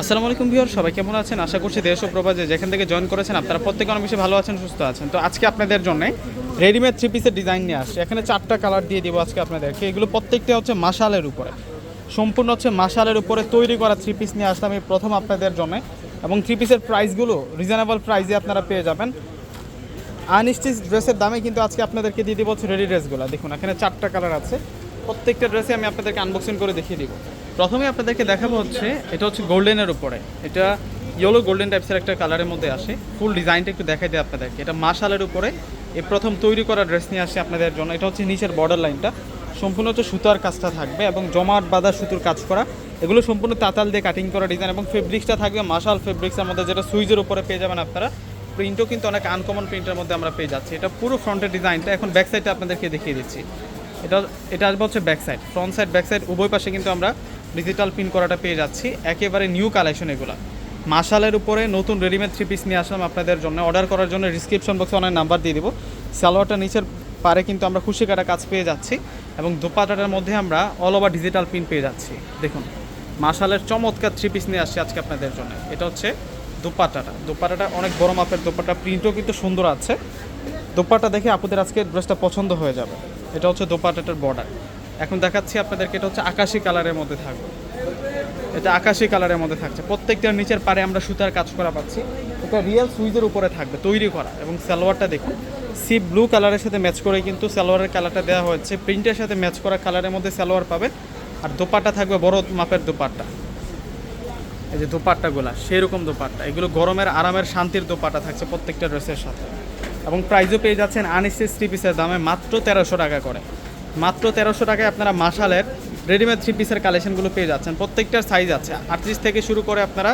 আসসালামু আলাইকুম ভিউয়ার সবাই কেমন আছেন? আশা করছি দেশ ও প্রবাসে যেখান থেকে জয়েন করেছেন, আপনারা প্রত্যেকে অনেক বেশি ভালো আছেন, সুস্থ আছেন। তো আজকে আপনাদের জন্য রেডিমেড থ্রি পিসের ডিজাইন নিয়ে আসছে। এখানে চারটা কালার দিয়ে দিব আজকে আপনাদেরকে। এগুলো প্রত্যেকটা হচ্ছে মাসালের উপরে। সম্পূর্ণ হচ্ছে মাসালের উপরে তৈরি করা থ্রি পিস নিয়ে আসলাম এই প্রথম আপনাদের জন্য। এবং থ্রি পিসের প্রাইসগুলো রিজনেবল প্রাইসে আপনারা পেয়ে যাবেন। আনস্টিচ ড্রেসের দামে কিন্তু আজকে আপনাদেরকে দিয়ে দিব হচ্ছে রেডি ড্রেসগুলো দেখুন, এখানে চারটা কালার আছে। প্রত্যেকটা ড্রেসে আমি আপনাদেরকে আনবক্সিং করে দেখিয়ে দিব। প্রথমে আপনাদেরকে দেখাবো হচ্ছে, এটা হচ্ছে গোল্ডেনের উপরে। এটা ইয়েলো গোল্ডেন টাইপসের একটা কালারের মধ্যে আসে। ফুল ডিজাইনটা একটু দেখাই দেয় আপনাদেরকে। এটা মাশালের উপরে। এই প্রথম তৈরি করা ড্রেস নিয়ে আসে আপনাদের জন্য। এটা হচ্ছে নিচের বর্ডার লাইনটা সম্পূর্ণ হচ্ছে সুতার কাজটা থাকবে এবং জমাট বাঁধা সুতোর কাজ করা। এগুলো সম্পূর্ণ তাতাল দিয়ে কাটিং করা ডিজাইন এবং ফেব্রিক্সটা থাকবে মাশাল ফেব্রিক্সের মধ্যে, যেটা সুইজের উপরে পেয়ে যাবেন আপনারা। প্রিন্টও কিন্তু অনেক আনকমন প্রিন্টের মধ্যে আমরা পেয়ে যাচ্ছি। এটা পুরো ফ্রন্টের ডিজাইনটা এখন ব্যাক সাইডটা আপনাদেরকে দেখিয়ে দিচ্ছি। এটা এটা আসবে হচ্ছে back side front side back side উভয় পাশে কিন্তু আমরা ডিজিটাল প্রিন্ট করাটা পেয়ে যাচ্ছি। একেবারে নিউ কালেকশন এগুলো। মাশালের উপরে নতুন রেডিমেড থ্রি পিস নিয়ে আসলাম আপনাদের জন্য। অর্ডার করার জন্য ডিসক্রিপশন বক্সে অনেক নাম্বার দিয়ে দিব। সালোয়ারটা নিচের পারে কিন্তু আমরা খুশি কাটা কাজ পেয়ে যাচ্ছি এবং দোপাটাটার মধ্যে আমরা অল ওভার ডিজিটাল প্রিন্ট পেয়ে যাচ্ছি। দেখুন, মাশালের চমৎকার থ্রি পিস নিয়ে আসছি আজকে আপনাদের জন্য। এটা হচ্ছে দোপাটাটা। দোপাটাটা অনেক বড় মাপের দোপাটা। প্রিন্টও কিন্তু সুন্দর আছে। দোপাটা দেখে আপনাদের আজকে ড্রেসটা পছন্দ হয়ে যাবে। এটা হচ্ছে দোপাটাটার বর্ডার এখন দেখাচ্ছি আপনাদেরকে, এটা হচ্ছে আকাশি কালারের মধ্যে থাকবে। এটা আকাশি কালারের মধ্যে থাকছে। প্রত্যেকটার নিচের পারে আমরা সুতার কাজ করা পাচ্ছি। এটা রিয়েল সুইজের উপরে থাকবে, তৈরি করা। এবং সালোয়ারটা দেখুন, সি ব্লু কালারের সাথে ম্যাচ করে কিন্তু সালোয়ারের কালারটা দেওয়া হয়েছে। প্রিন্টের সাথে ম্যাচ করা কালারের মধ্যে সালোয়ার পাবে। আর দোপাট্টা থাকবে, বড় মাপের দোপাট্টা। এই যে দোপাট্টাগুলা, সেরকম দোপাট্টা। এগুলো গরমের, আরামের, শান্তির দোপাট্টা থাকছে প্রত্যেকটা ড্রেসের সাথে। এবং প্রাইজও পেয়ে যাচ্ছেন আনস্টিচ থ্রি পিসের দামে মাত্র তেরোশো টাকা করে। মাত্র তেরোশো টাকায় আপনারা মাসালের রেডিমেড থ্রি পিসের কালেকশনগুলো পেয়ে যাচ্ছেন। প্রত্যেকটার সাইজ আছে। আটত্রিশ থেকে শুরু করে আপনারা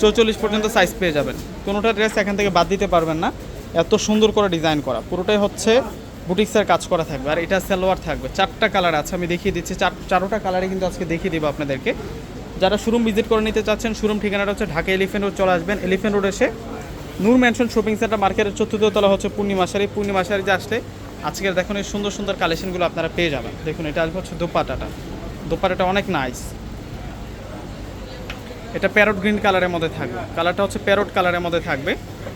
চৌচল্লিশ পর্যন্ত সাইজ পেয়ে যাবেন। কোনোটা ড্রেস এখান থেকে বাদ দিতে পারবেন না। এত সুন্দর করে ডিজাইন করা। পুরোটাই হচ্ছে বুটিক্সের কাজ করা থাকবে। আর এটা সালোয়ার থাকবে। চারটা কালার আছে, আমি দেখিয়ে দিচ্ছি। চার, চারোটা কালারে কিন্তু আজকে দেখিয়ে দিব আপনাদেরকে। যারা শোরুম ভিজিট করে নিতে চাচ্ছেন শোরুম ঠিকানাটা হচ্ছে ঢাকা এলিফেন্ট রোড চলে আসবেন। এলিফেন্ট রোড এসে নূর ম্যানশন শপিং সেন্টার মার্কেটের চতুর্থ তলা হচ্ছে পূর্ণিমাশারি। পূর্ণিমাশারিতে আসলে আজকের দেখুন এই সুন্দর সুন্দর কালেকশনগুলো আপনারা পেয়ে যাবেন। দেখুন, এটা আসবে হচ্ছে দোপাটাটা। দোপাটাটা অনেক নাইস এটা প্যারট গ্রিন কালারের মধ্যে থাকবে। কালারটা হচ্ছে প্যারট কালারের মধ্যে থাকবে।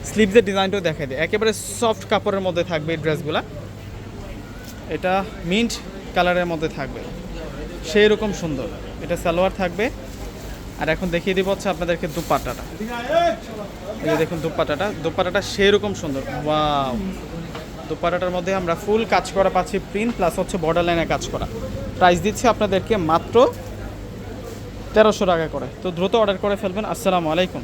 স্লিভসের ডিজাইনটাও দেখাই দেয় একেবারে সফট কাপড়ের মধ্যে থাকবে এই ড্রেসগুলা এটা মিন্ট কালারের মধ্যে থাকবে। সেই রকম সুন্দর। এটা সালোয়ার থাকবে। আর এখন দেখিয়ে দিব হচ্ছে আপনাদেরকে দুপাট্টাটা এই দেখুন দুপাট্টাটা দুপাটাটা সেই রকম সুন্দর। ওয়াও দুপাট্টাটার মধ্যে আমরা ফুল কাজ করা পাচ্ছি প্রিন্ট প্লাস হচ্ছে বর্ডার লাইনে কাজ করা। প্রাইস দিচ্ছি আপনাদেরকে মাত্র তেরোশো টাকা করে। তো দ্রুত অর্ডার করে ফেলবেন। আসসালামু আলাইকুম।